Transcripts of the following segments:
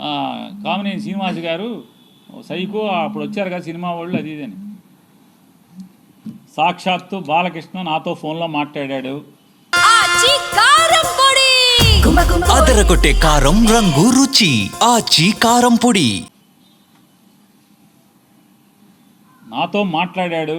ఆ, కామినేని శ్రీనివాస్ గారు సైకో అప్పుడు వచ్చారు కదా సినిమా వాళ్ళు అది ఇదని సాక్షాత్తు బాలకృష్ణ నాతో ఫోన్లో మాట్లాడాడు. అదరగొట్టే కారం రంగు రుచి. ఆచి కారం పొడి. నాతో మాట్లాడాడు.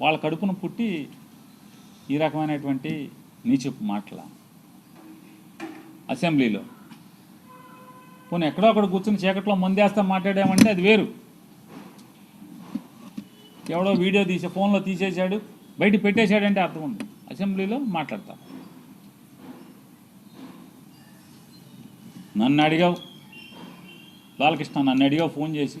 వాళ్ళ కడుపును పుట్టి ఈ రకమైనటువంటి నీచపు మాటల అసెంబ్లీలో. పోనీ ఎక్కడో అక్కడ కూర్చుని చీకట్లో మందేస్తా మాట్లాడామంటే అది వేరు. ఎవడో వీడియో తీసే ఫోన్లో తీసేశాడు బయట పెట్టేశాడంటే అర్థం ఉంది. అసెంబ్లీలో మాట్లాడతాం. నన్ను అడిగావు బాలకృష్ణ నన్ను అడిగావు ఫోన్ చేసి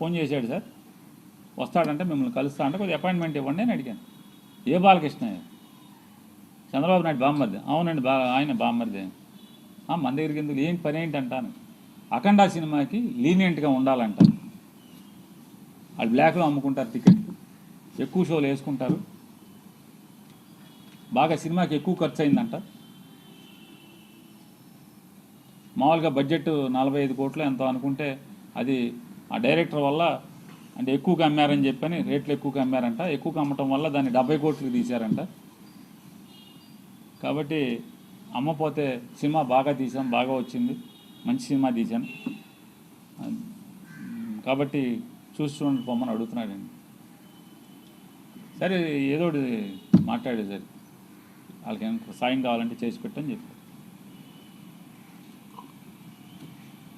ఫోన్ చేశాడు సార్. వస్తాడంటే మిమ్మల్ని కలుస్తా అంటే కొద్దిగా అపాయింట్మెంట్ ఇవ్వండి అని అడిగాను. ఏ బాలకృష్ణ? చంద్రబాబు నాయుడు బామ్మర్ది. అవునండి బా ఆయన బామ్మర్ది. మన దగ్గరికి ఎందుకు? ఏంటి పని ఏంటంటాను? అఖండ సినిమాకి లీనియంట్గా ఉండాలంట. వాళ్ళు బ్లాక్లో అమ్ముకుంటారు టికెట్. ఎక్కువ షోలు వేసుకుంటారు. బాగా సినిమాకి ఎక్కువ ఖర్చు అయిందంట మామూలుగా బడ్జెట్ నలభై ఐదు కోట్లు ఎంతో అనుకుంటే అది ఆ డైరెక్టర్ వల్ల అంటే ఎక్కువగా అమ్మారని చెప్పని రేట్లు ఎక్కువగా అమ్మారంట ఎక్కువగా అమ్మటం వల్ల దాన్ని డెబ్బై కోట్లు తీశారంట. కాబట్టి అమ్మపోతే సినిమా బాగా తీసాం బాగా వచ్చింది. మంచి సినిమా తీశాను కాబట్టి చూసి చూడండి పొమ్మని అడుగుతున్నాడండి సరే ఏదో ఒకటి మాట్లాడే సరే. వాళ్ళకి సాయం కావాలంటే చేసి పెట్టని చెప్పారు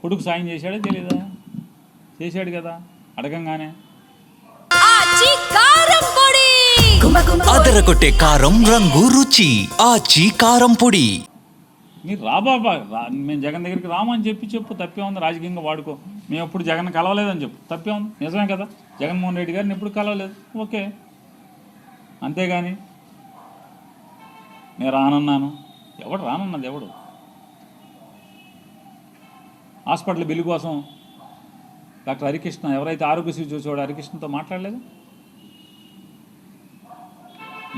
కొడుకు సాయం చేశాడా తెలీదా? చేశాడు కదా అడగంగానే. అదరగొట్టే కారం రంగు రుచి ఆచి కారం పొడి. మీరు రాబాబా రా మేము జగన్ దగ్గరికి రామని చెప్పి చెప్పు తప్పే ఉంది రాజకీయంగా వాడుకో. మేము ఎప్పుడు జగన్ కలవలేదని చెప్పు తప్పే ఉంది నిజమే కదా? జగన్మోహన్ రెడ్డి గారిని ఎప్పుడు కలవలేదు? ఓకే. అంతేగాని నేను రానన్నాను. ఎవడు రానన్నది ఎవడు? హాస్పిటల్ బిల్లు కోసం డాక్టర్ హరికృష్ణ ఎవరైతే ఆరోగ్యశ్రీ చూసేవాడు హరికృష్ణతో మాట్లాడలేదు?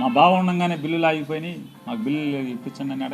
మా బావ ఉండంగానే బిల్లులు ఆగిపోయినాయి. మాకు బిల్లు ఇప్పించండి అని